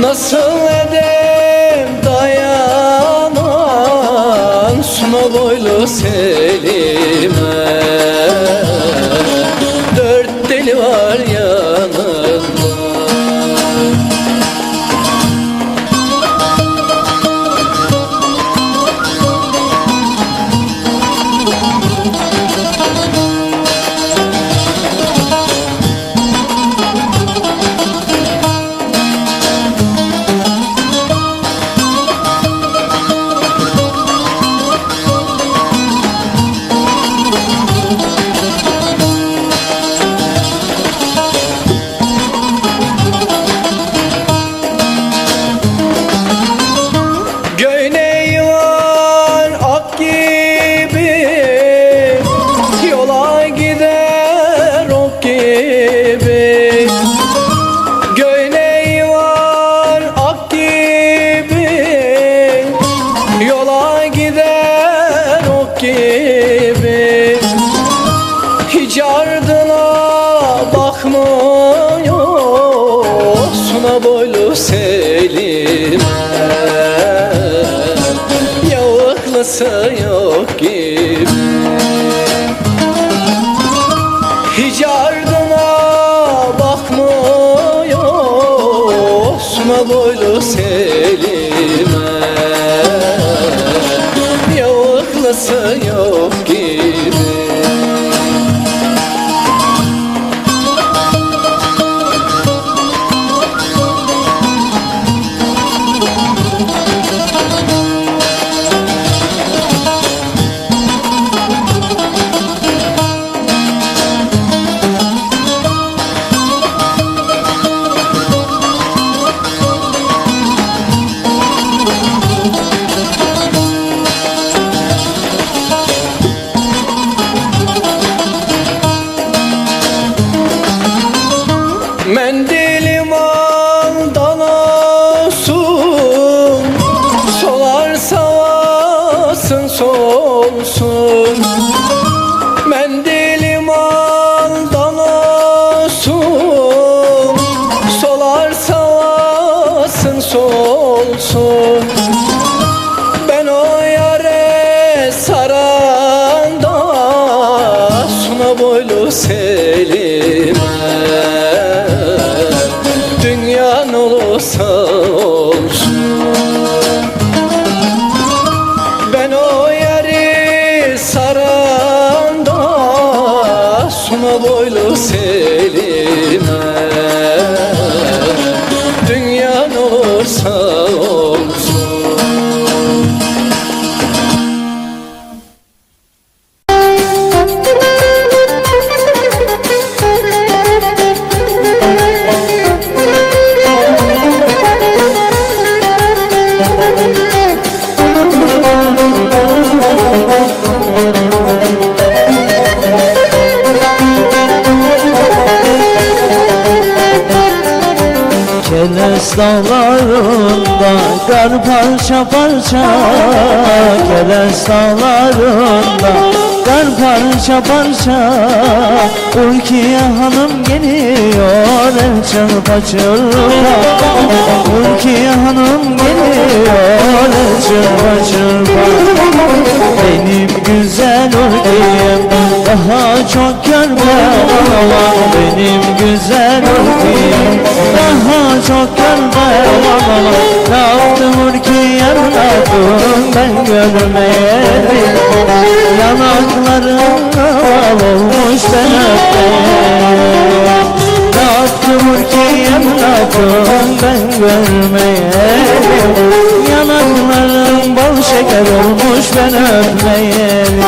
Nasıl edem dayanan Suna boylu seli Hiç ardına bakmıyor Suna boylu Selim'e Yavuklısı yok gibi solsun Ben o yare saranda Suna boylu Selim'e Dünyan olursa olsun. Ben o yeri saranda Suna boylu Selim'e Keles dağlarında kar parça parça. Keles dağlarında kar parça parça. Urkiye hanım geliyor el çırpa çırpa Urkiye hanım geliyor el çırpa çırpa baba Ne yaptım ki yarladım ben görmeyelim Yanaklarım kaval olmuş ben öpeyim Ne yaptım ki yarladım ben görmeyelim Yanaklarım bal şeker olmuş ben öpmeyelim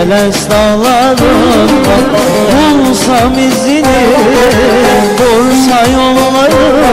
Teles dağlarında bulsam izini Bursa yolları